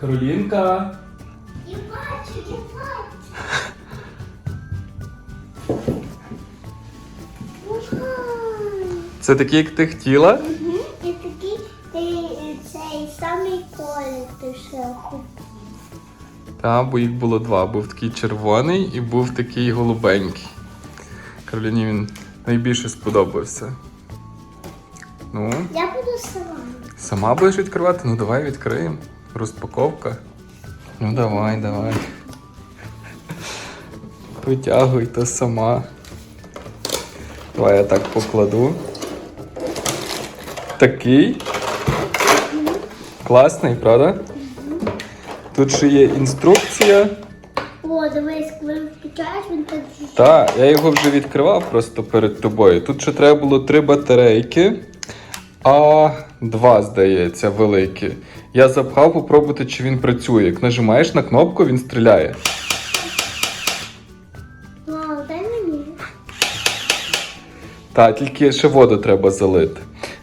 Каролінка. Я бачу, я бачу. Це такий, як ти хотіла? Мгм. І такий цей самий колір ти ще хотів. Так, бо їх було два. Був такий червоний і був такий голубенький. Кароліні він найбільше сподобався. Ну, Я буду сама. сама будеш відкривати? Ну давай відкриємо. Розпаковка. Ну давай, давай. Витягуй то сама. Давай я так покладу. Такий. Класний, правда? Тут ще є інструкція. О, дивись, коли включаєш, він так. Так, я його вже відкривав просто перед тобою. Тут ще треба було три батарейки, а два, здається, великі. Я запхав попробувати, чи він працює. Як нажимаєш на кнопку, він стріляє. Дай мені. Так, тільки ще воду треба залити.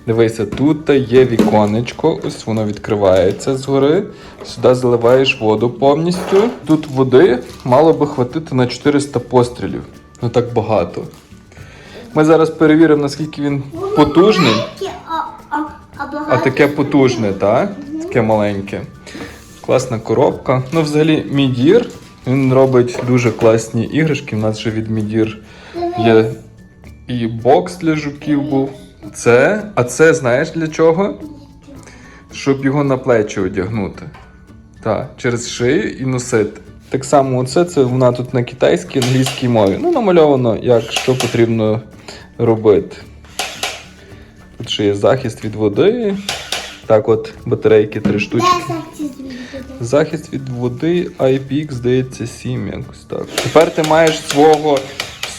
Дивися, тут є віконечко, ось воно відкривається згори. Сюди заливаєш воду повністю. Тут води мало би хватити на 400 пострілів. Ну так багато. Ми зараз перевіримо, наскільки він потужний. А таке потужне, так? Таке маленьке. Класна коробка. Ну, взагалі, Мідір. Він робить дуже класні іграшки. У нас же від Мідір є і бокс для жуків був. Це, а це знаєш для чого? Щоб його на плечі одягнути. Так, через шию і носити. Так само, оце це вона тут на китайській англійській мові. Ну, намальовано, як що потрібно робити. Тут ще є захист від води. Так, от батарейки три штучки. захист від води IPX, здається, 7 якось так. Тепер ти маєш свого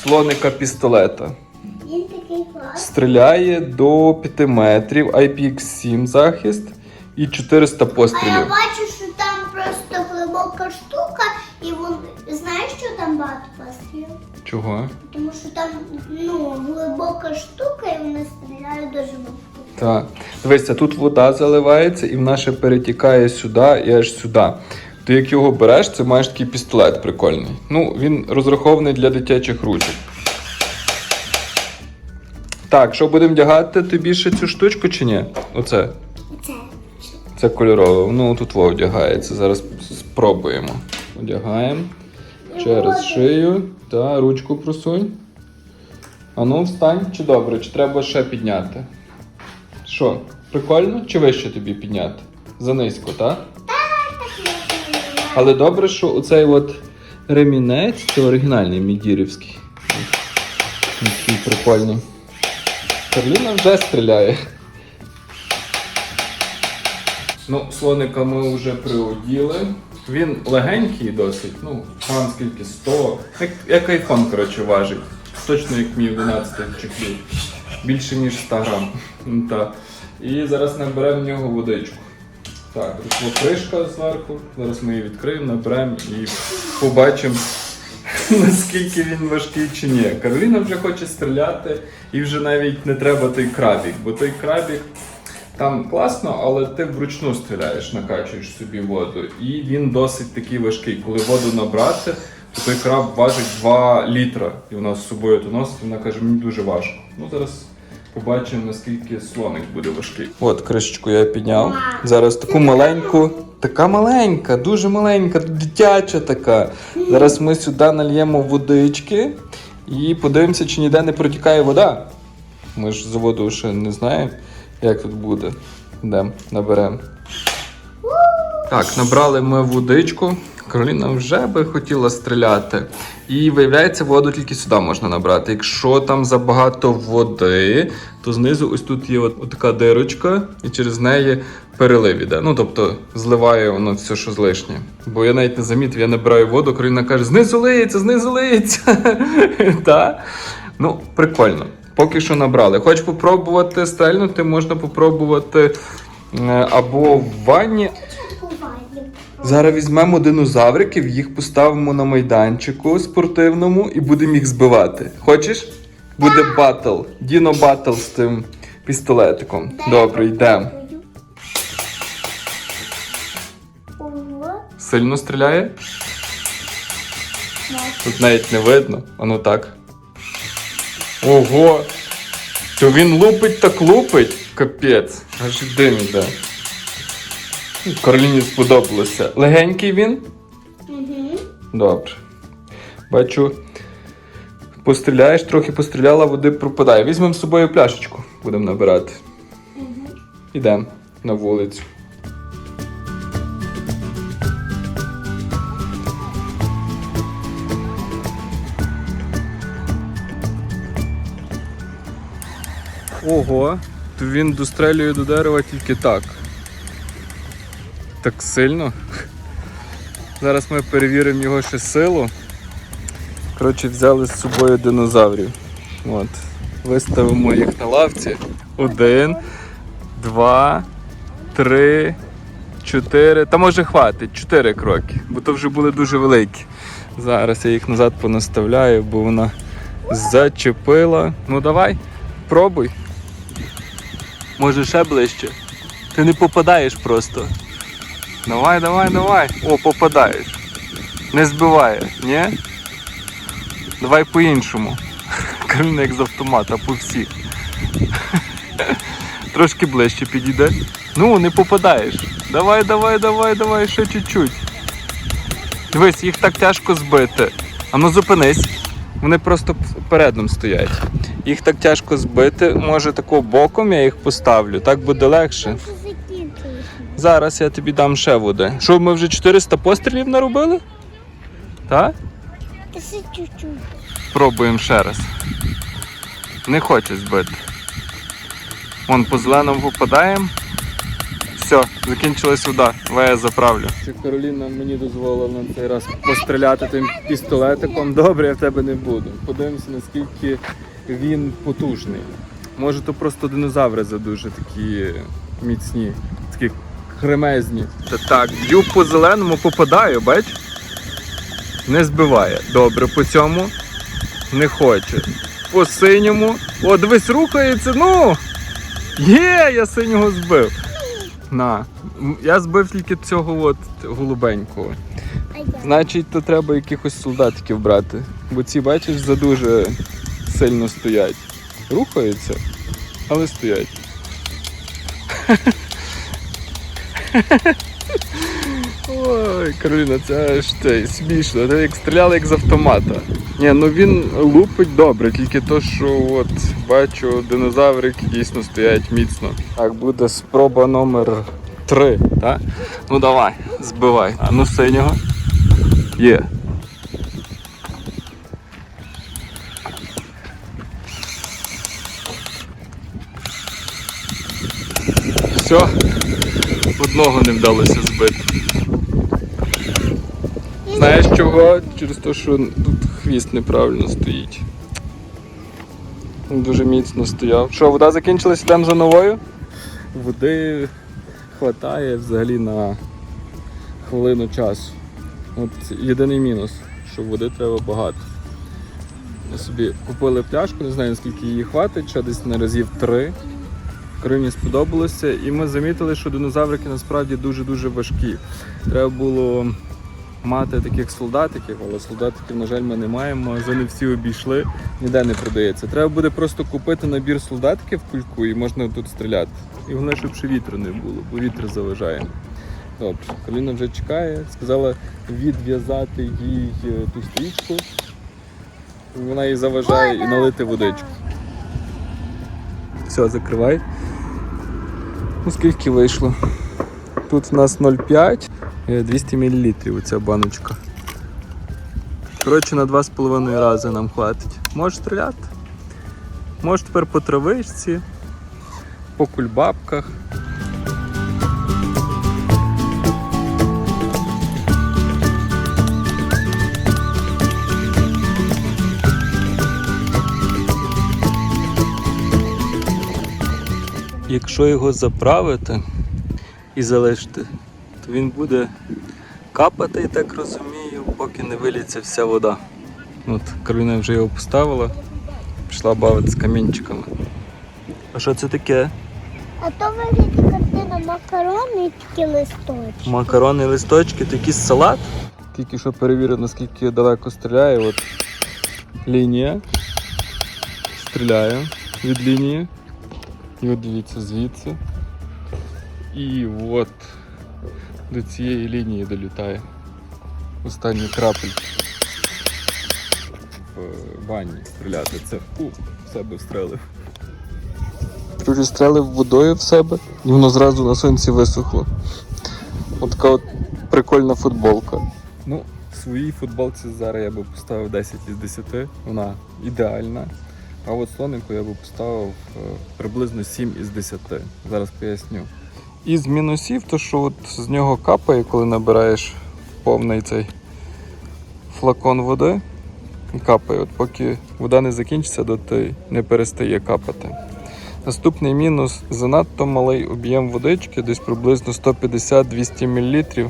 слоника пістолета. Він такий класний. Стріляє до 5 метрів, IPX 7 захист і 400 пострілів. А я бачу, що там просто глибока штука, і вон, знаєш, що там багато пострілів? Чого? Тому що там ну, глибока штука, і вони стріляють дуже глибоко. Так. Дивися, тут вода заливається і вона ще перетікає сюди і аж сюди. Ти як його береш, це маєш такий пістолет прикольний. Ну, він розрахований для дитячих ручок. Так, що будемо вдягати тобі ще цю штучку чи ні? Оце. Це. Це кольорове. Ну тут во одягається. Зараз спробуємо. Одягаємо. Через шию. Та ручку просунь. А ну встань, чи добре, чи треба ще підняти? Що, прикольно? Чи вище тобі підняти? Занизько, так? Але добре, що оцей от ремінець це оригінальний мідірівський. Такий прикольний. Карліна вже стріляє. Ну, слоника ми вже приоділи. Він легенький досить, ну, грам скільки 100. Як, як айфон, коротше, важить. Точно як мій 11 чехлів. Більше ніж 100 грам. Та. І зараз наберемо в нього водичку. Так, тут кришка зверху. Зараз ми її відкриємо, наберемо і побачимо, наскільки він важкий чи ні. Кароліна вже хоче стріляти, і вже навіть не треба той крабік, бо той крабік там класно, але ти вручну стріляєш, накачуєш собі воду. І він досить такий важкий. Коли воду набрати, то той краб важить 2 літра. І вона з собою то носить, вона каже, мені дуже важко. Ну зараз побачимо, наскільки слоник буде важкий. От кришечку я підняв. Зараз таку маленьку. Така маленька, дуже маленька, дитяча така. Зараз ми сюди нальємо водички і подивимося, чи ніде не протікає вода. Ми ж за воду ще не знаємо, як тут буде. Йдемо, наберемо. Так, набрали ми водичку. Кароліна вже би хотіла стріляти. І виявляється, воду тільки сюди можна набрати. Якщо там забагато води, то знизу ось тут є от, от така дирочка, і через неї перелив іде. Ну тобто зливає воно все, що злишнє. Бо я навіть не замітив, я набираю воду, Кароліна каже: знизу лиється, знизу лиється. Ну, прикольно. Поки що набрали. Хочеш попробувати стрельнути, можна попробувати е, або в ванні. Зараз візьмемо динозавриків, їх поставимо на майданчику спортивному і будемо їх збивати. Хочеш? Буде батл. Діно батл з тим пістолетиком. Добре, йдемо. Сильно стріляє? Тут навіть не видно, воно так. Ого! То він лупить так лупить. Капець. Аж дим йде. Кароліні сподобалося. Легенький він? Угу. Добре. Бачу, постріляєш, трохи постріляла, води пропадає. Візьмемо з собою пляшечку, будемо набирати. Ідемо на вулицю. Ого, то він дострелює до дерева тільки так. Так сильно. Зараз ми перевіримо його ще силу. Коротше, взяли з собою динозаврів. От. Виставимо їх на лавці. Один, два, три, чотири. Та може хватить, чотири кроки, бо то вже були дуже великі. Зараз я їх назад понаставляю, бо вона зачепила. Ну давай, пробуй. Може ще ближче. Ти не попадаєш просто. Давай, давай, давай. О, попадаєш. Не збиває, ні? Давай по-іншому. Кароліна як з автомата, по всіх. Трошки ближче підійде. Ну, не попадаєш. Давай, давай, давай, давай, ще чуть-чуть. Дивись, їх так тяжко збити. А ну зупинись. Вони просто передом стоять. Їх так тяжко збити. Може тако боком я їх поставлю, так буде легше. Зараз я тобі дам ще води. Що, ми вже 400 пострілів наробили? Так? Пробуємо ще раз. Не хоче збити. Вон по зеленому попадаємо. Все, закінчилась вода. Я заправлю. Чи Кароліна мені дозволила на цей раз постріляти тим пістолетиком. Добре, я в тебе не буду. Подивимося, наскільки він потужний. Може, то просто динозаври задуже такі міцні, кремезні. Та так, б'ю по зеленому попадаю, бач? Не збиває. Добре, по цьому не хоче. По синьому. О, дивись, рухається. Ну! Є, я синього збив. На. Я збив тільки цього от голубенького. Значить, то треба якихось солдатиків брати. Бо ці, бачиш, задуже сильно стоять. Рухаються, але стоять. Ой, Кароліна, це ж це смішно. Це як стріляли як з автомата. Ні, ну він лупить добре, тільки то, що от бачу, динозаврики дійсно стоять міцно. Так, буде спроба номер 3, так? Ну давай, збивай. А ну синього. Є. Все, одного не вдалося збити. Знаєш чого? Через те, що тут хвіст неправильно стоїть. Він дуже міцно стояв. Що, вода закінчилась, йдемо за новою? Води хватає взагалі на хвилину часу. От єдиний мінус, що води треба багато. Ми собі купили пляшку, не знаю наскільки її хватить, ще десь на разів три. Карині сподобалося, і ми замітили, що динозаврики насправді дуже-дуже важкі. Треба було мати таких солдатиків, але солдатиків, на жаль, ми не маємо. Магазини всі обійшли, ніде не продається. Треба буде просто купити набір солдатиків в кульку і можна тут стріляти. І головне, щоб ще вітру не було, бо вітер заважає. Добре, Каліна вже чекає, сказала відв'язати їй е, ту стрічку. Вона їй заважає і налити водичку. Все, закривай. Ну, скільки вийшло? Тут у нас 0,5, е, 200 мл оця баночка. Коротше, на 2,5 рази нам хватить. Можеш стріляти. Можеш тепер по травичці, по кульбабках. Якщо його заправити і залишити, то він буде капати, я так розумію, поки не виліться вся вода. От Кароліна вже його поставила, пішла бавитися камінчиками. А що це таке? А то виглядає на макарони такі листочки. Макарони, листочки, такий салат. Тільки що перевірив, наскільки далеко стріляє. От лінія. Стріляє від лінії. І от дивіться звідси. І от до цієї лінії долітає. Останні крапельки. В бані стріляти. Це у, в себе встрелив. Друзі, стрелив водою в себе, і воно зразу на сонці висохло. От така от прикольна футболка. Ну, своїй футболці зараз я би поставив 10 із 10. Вона ідеальна. А от слонику я би поставив е, приблизно 7 із 10. Зараз поясню. Із мінусів, то що от з нього капає, коли набираєш повний цей флакон води. Капає, от поки вода не закінчиться, доти не перестає капати. Наступний мінус занадто малий об'єм водички, десь приблизно 150-200 мл,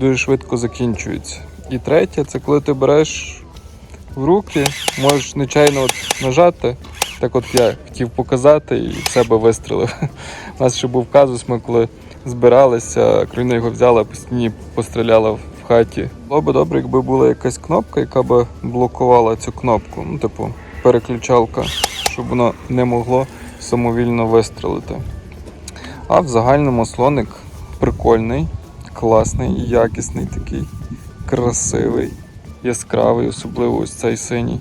дуже швидко закінчується. І третє, це коли ти береш в руки, можеш нечайно от нажати. Так от я хотів показати і в себе вистрелив. У нас ще був казус, ми коли збиралися, Крина його взяла, по постріляла в хаті. Було би добре, якби була якась кнопка, яка би блокувала цю кнопку, ну, типу, переключалка, щоб воно не могло самовільно вистрелити. А в загальному слоник прикольний, класний, якісний такий, красивий, яскравий, особливо ось цей синій.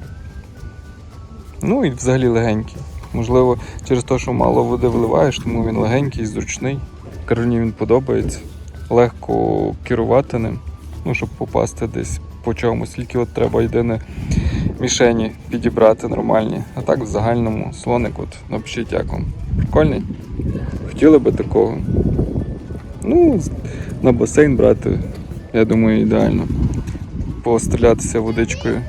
Ну і взагалі легенький. Можливо, через те, що мало води вливаєш, тому він легенький, зручний. Кароліні він подобається. Легко керувати ним, ну, щоб попасти десь по чомусь. Тільки от треба єдине мішені підібрати нормальні. А так в загальному слоник, от напишіть як вам. Прикольний. Хотіли би такого. Ну, на басейн брати, я думаю, ідеально. Пострілятися водичкою